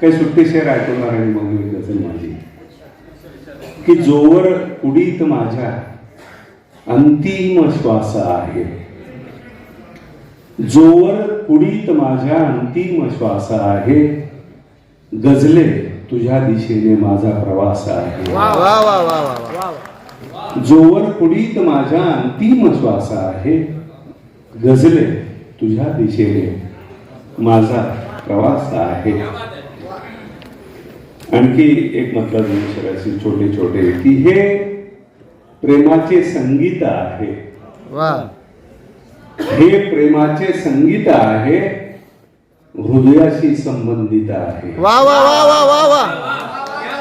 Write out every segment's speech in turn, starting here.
काही सुट्टे शेर ऐकवणार आणि मग मी गझल माझी की जोवर उडीत माझ्या अंतिम श्वास आहे. जोवर कुडीत माझ्या अंतिम श्वास आहे गजले तुझ्या दिशेने माझा प्रवास आहे. जोवर कुडीत माझ्या अंतिम श्वास आहे गजले तुझ्या दिशेने माझा प्रवास आहे. आणखी एक मतलब विषयाचे छोटे छोटे की हे प्रेमाचे संगीत आहे. हे प्रेमाचे संगीत आहे हृदयाशी संबंधित आहे. वा वा वा वा वा वा.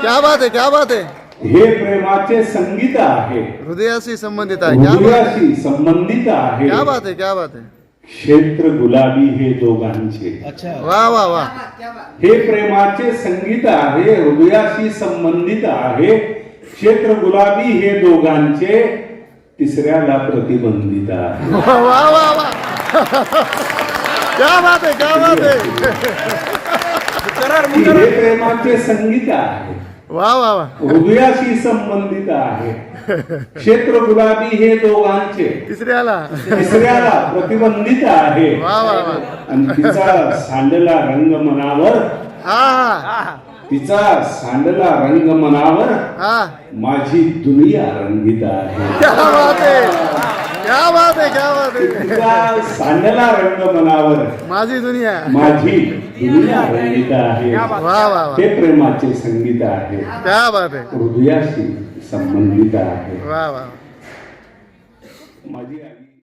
क्या बात है क्या बात है. हे प्रेमाचे संगीत आहे. हृदयाशी संबंधित आहे. हृदयाशी संबंधित आहे. क्या बात है क्या बात है. क्षेत्र गुलाबी हे दोघांचे. वा वा वा. हे प्रेमाचे संगीत आहे हृदयाशी संबंधित आहे. क्षेत्र गुलाबी हे दोघांचे तिसऱ्याला प्रतिबंधित आहे. वा वा वा. वा क्या बात है क्या बात है की हे प्रेमाचे संगीत आहे. वा वा वा. हृदयाशी संबंधित आहे. क्षेत्र गुलाबी हे दोघांचे. तिसऱ्याला. तिसऱ्याला प्रतिबंधित आहे. वा वा वा. आणि तिचा सांडला रंग मनावर हा हा. तिचा सांडला रंग मनावर हा. माझी दुनिया रंगीत आहे. क्या बात है क्या बात है। है तिचा सांडला रंग मनावर माझी दुनिया माझी दुनिया रंगीत आहे. वा वा वा हे प्रेमाचे संगीत आहे. क्या बात है. हृदयाशी संबंधित आहे. वा वा माझी आई